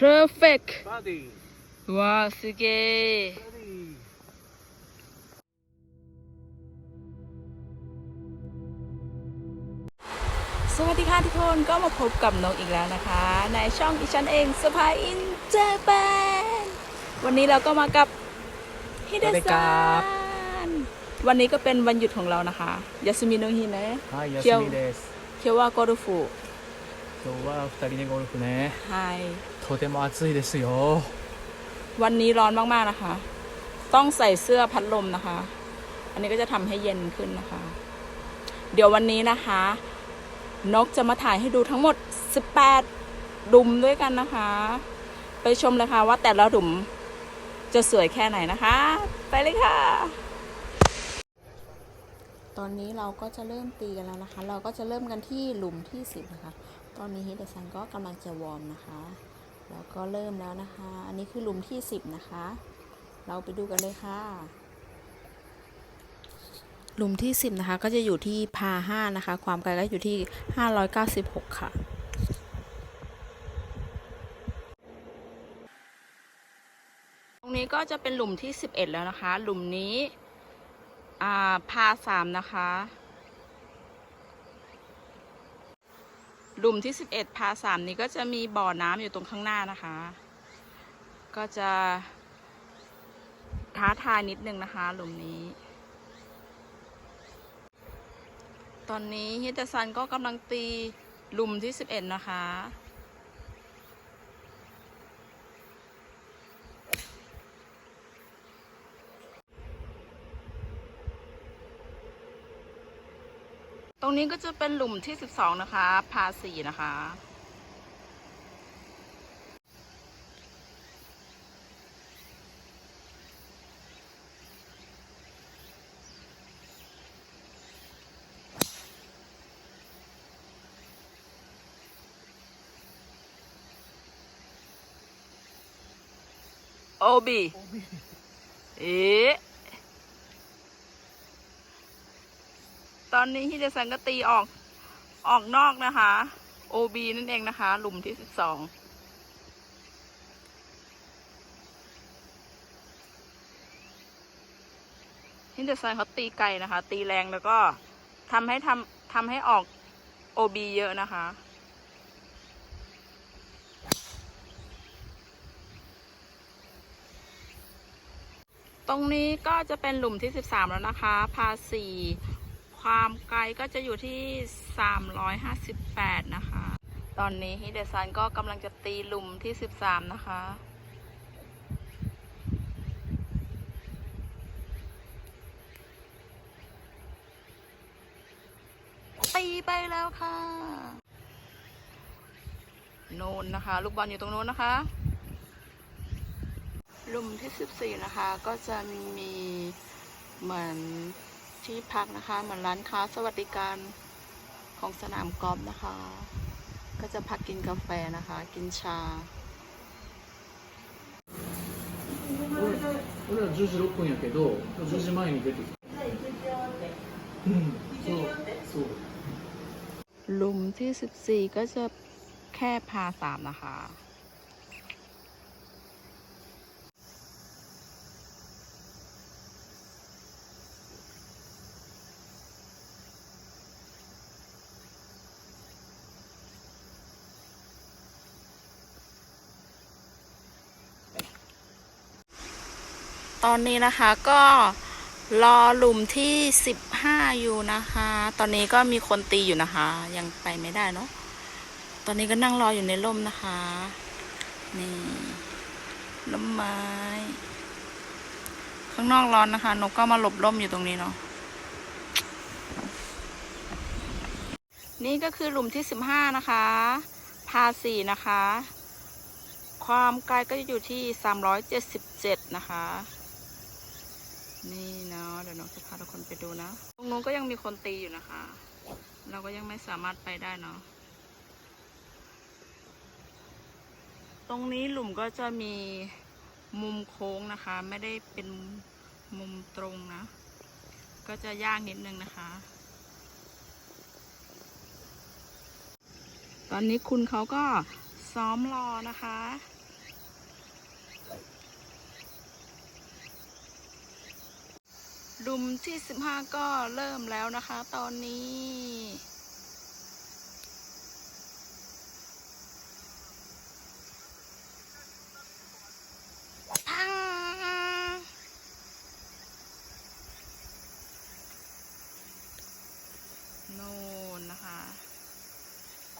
perfect バディわあすげえバディ สวัสดีค่ะทุกคนก็มาพบกับนกอีกแล้วนะคะ ในช่องอีฉันเองสปายอินเจแปนวันนี้เราก็มากับฮิเด สวัสดีครั ซั บ นวันนี้ก็เป็นวันหยุดของเรานะคะยาสมิโนฮินะ はい今日休みです เคียวว่าโกルフ今日は二人でゴルフね ไฮ とても暑いですよ วันนี้ร้อนมากๆนะคะ ต้องใส่เสื้อพัดลมนะคะ อันนี้ก็จะทำให้เย็นขึ้นนะคะ เดี๋ยววันนี้นะคะ นกจะมาถ่ายให้ดูทั้งหมด 18 ดุมด้วยกันนะคะ ไปชมเลยค่ะว่าแต่ละดุมจะสวยแค่ไหนนะคะ ไปเลยค่ะ ตอนนี้เราก็จะเริ่มตีกันแล้วนะคะ เราก็จะเริ่มกันที่หลุมที่ 10 นะคะ ตอนนี้ฮิเดซันก็กำลังจะวอร์มนะคะ แล้วก็เริ่มแล้วนะคะ อันนี้คือหลุมที่ 10 นะคะ เราไปดูกันเลยค่ะ หลุมที่ 10 นะคะ ก็จะอยู่ที่พา5นะคะ ความไกลก็อยู่ที่ 596 ค่ะตรงนี้ก็จะเป็นหลุมที่ 11 แล้วนะคะ หลุมนี้อ่าพา3นะคะ หลุมที่ 11พาสามนี้ก็จะมีบ่อน้ำอยู่ตรงข้างหน้านะคะ ก็จะท้าทายนิดนึงนะคะ หลุมนี้ ตอนนี้ฮิตซันก็กำลังตีหลุมที่ 11 นะคะ ตรงนี้ก็จะเป็นหลุมที่ 12 นะคะ พาสี่นะคะ โอบี เอ๊ะ ตอนนี้ฮิเดซันก็ตีออกออกนอกนะคะ OB นั่นเองนะคะ หลุมที่สิบสองฮินเดอร์ซันเขาตีไกลนะคะ ตีแรงแล้วก็ทำให้ทำทำให้ออก OB เยอะนะคะตรงนี้ก็จะเป็นหลุมที่ 13 แล้วนะคะ พาสี่ ความไกลก็จะอยู่ที่ 358 นะคะ ตอนนี้ฮิเดซันก็กำลังจะตีหลุมที่ 13 นะคะ ตีไปแล้วค่ะ โน่นนะคะ ลูกบอลอยู่ตรงโน้นนะคะหลุมที่ 14 นะคะ ก็จะมีเหมือน ที่พักนะคะ เหมือนร้านค้าสวัสดิการของสนามกอล์ฟนะคะ ก็จะพักกินกาแฟนะคะ กินชา 俺ら10時6分やけど10時前に出てきたうんそうそう หลุมที่ 14 ก็จะแค่พาสามนะคะ ตอนนี้นะคะก็รอหลุมที่15อยู่นะคะ ตอนนี้ก็มีคนตีอยู่นะคะ ยังไปไม่ได้เนาะ ตอนนี้ก็นั่งรออยู่ในร่มนะคะ นี่ร่มไม้ ข้างนอกร้อนนะคะ นกก็มาหลบร่มอยู่ตรงนี้เนาะ นี่ก็คือหลุมที่15นะคะ พาสี่นะคะ ความไกลก็จะอยู่ที่377นะคะ นี่เนาะเดี๋ยวน้องจะพาทุกคนไปดูนะ ตรงนู้นก็ยังมีคนตีอยู่นะคะ เราก็ยังไม่สามารถไปได้เนาะตรงนี้หลุมก็จะมีมุมโค้งนะคะ ไม่ได้เป็นมุมตรงนะ ก็จะยากนิดนึงนะคะ ตอนนี้คุณเขาก็ซ้อมรอนะคะ หลุมที่สิบห้าก็เริ่มแล้วนะคะ ตอนนี้ พัง โน่นนะคะ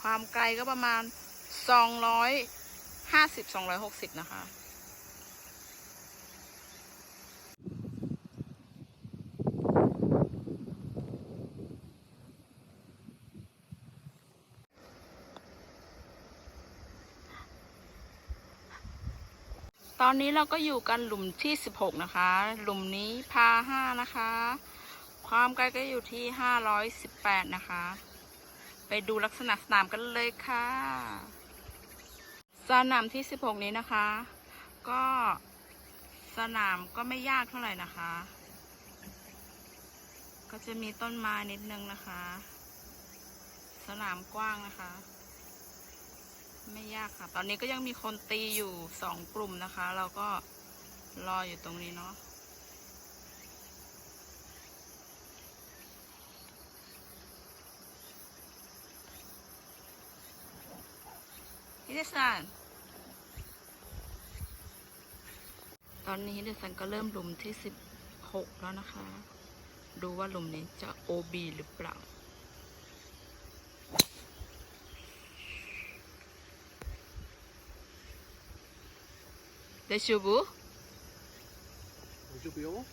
ความไกลก็ประมาณ250 260นะคะ ตอนนี้เราก็อยู่กันหลุมที่ 16 นะคะ หลุมนี้พาห้านะคะ ความไกลก็อยู่ที่ 518 นะคะ ไปดูลักษณะสนามกันเลยค่ะ สนามที่ 16 นี้นะคะ ก็สนามก็ไม่ยากเท่าไหร่นะคะ ก็จะมีต้นไม้นิดนึงนะคะ สนามกว้างนะคะ ไม่ยากค่ะ ตอนนี้ก็ยังมีคนตีอยู่สองกลุ่มนะคะ เราก็รออยู่ตรงนี้เนาะฮิเดซันตอนนี้ฮิเดซันก็เริ่มหลุมที่สิบหกแล้วนะคะ ดูว่าหลุมนี้จะ OB หรือเปล่า 내쇼부. 뭐죠고요?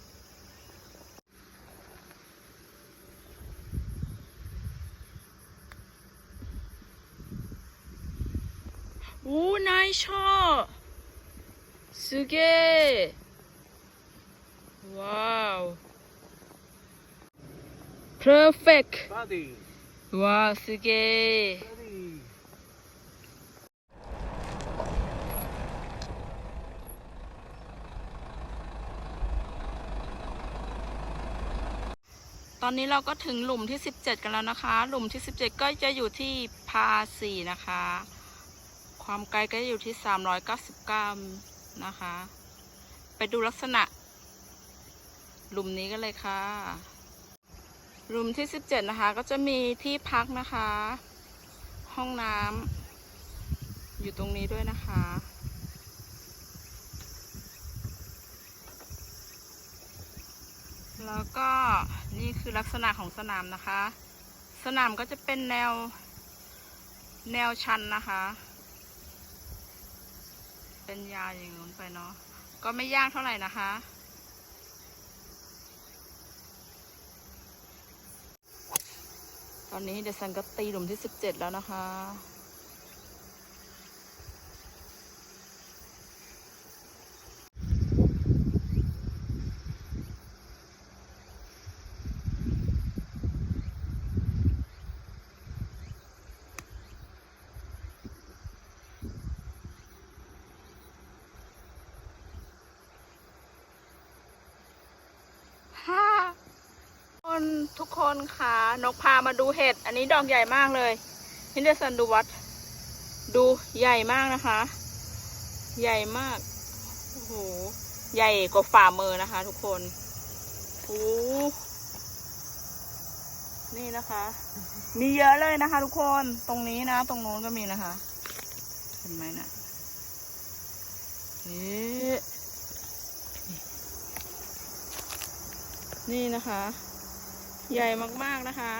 오 나이스 쓰게. 와우. 퍼펙트 와 쓰게. ตอนนี้เราก็ถึงหลุมที่ 17 กันแล้วนะคะ หลุมที่ 17 ก็จะอยู่ที่พาสี่นะคะ ความไกลก็อยู่ที่ 399 นะคะ ไปดูลักษณะ หลุมนี้กันเลยค่ะ หลุมที่ 17 นะคะ ก็จะมีที่พักนะคะ ห้องน้ำอยู่ตรงนี้ด้วยนะคะแล้วก็ นี่คือลักษณะของสนามนะคะ สนามก็จะเป็นแนว แนวชันนะคะ เป็นยาอย่างนู้นไปเนาะ ก็ไม่ยากเท่าไหร่นะคะ ตอนนี้เดซันก็ตีหลุมที่สิบเจ็ดแล้วนะคะ ฮ่าคน ทุกคนค่ะ นกพามาดูเห็ด อันนี้ดอกใหญ่มากเลยนิเดซันดูวัด ดูใหญ่มากนะคะ ใหญ่มาก โอ้โห ใหญ่กว่าฝ่ามือนะคะ ทุกคนโอ้นี่นะคะ มีเยอะเลยนะคะ ทุกคน ตรงนี้นะ ตรงโน้นก็มีนะคะ เห็นไหมนะเอ๊ะนี่นะคะ ใหญ่มาก ๆ นะคะ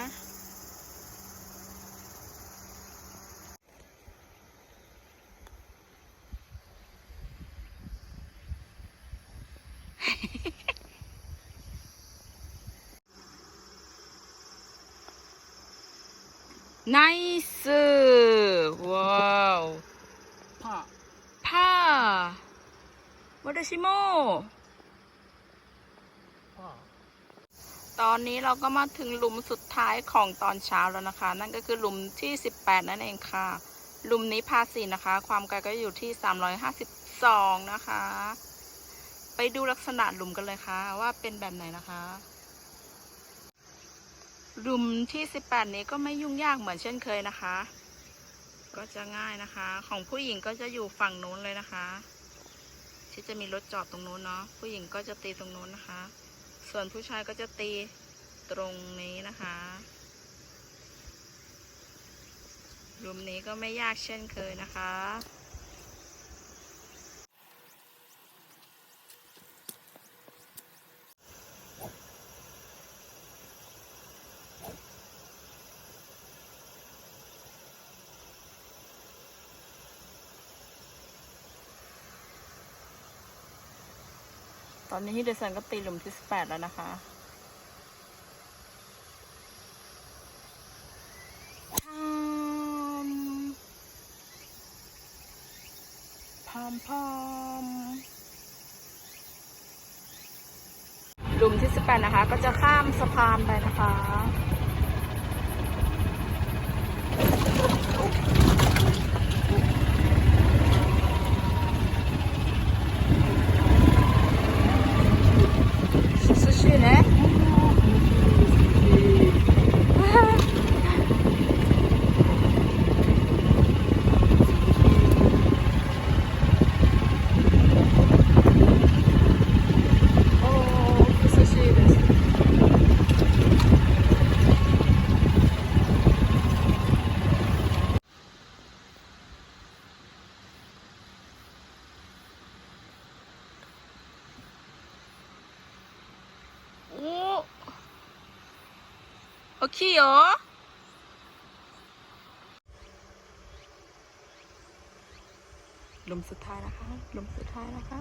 ไนซ์ว้าวผ้าผ้าวัตชิโม ตอนนี้เราก็มาถึงหลุมสุดท้ายของตอนเช้าแล้วนะคะ นั่นก็คือหลุมที่ 18 นั่นเองค่ะ หลุมนี้พาสีนะคะ ความไกลก็อยู่ที่ 352 นะคะ ไปดูลักษณะหลุมกันเลยค่ะ ว่าเป็นแบบไหนนะคะหลุมที่ 18 นี้ก็ไม่ยุ่งยากเหมือนเช่นเคยนะคะ ก็จะง่ายนะคะ ของผู้หญิงก็จะอยู่ฝั่งนู้นเลยนะคะ ที่จะมีรถจอดตรงนู้นเนาะผู้หญิงก็จะตีตรงนู้นนะคะ ส่วนผู้ชายก็จะตีตรงนี้นะคะหลุมนี้ก็ไม่ยากเช่นเคยนะคะ ตอนนี้ฮิเดซันก็ตีหลุมที่18แล้วนะคะพามพามพามหลุมที่18นะคะ ก็จะข้ามสะพานไปนะคะ โอเค 요. ลมสุดท้ายนะคะ.ลมสุดท้ายนะคะ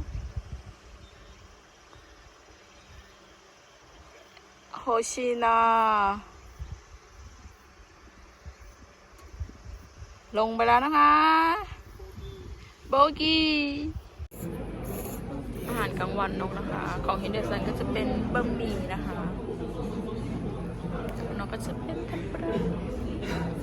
โคชินาลงไปแล้วนะคะ โบกี้ อาหารกลางวันนกนะคะ ของเฮนเดอร์สันก็จะเป็นบะหมี่นะคะ pode ser preto ou.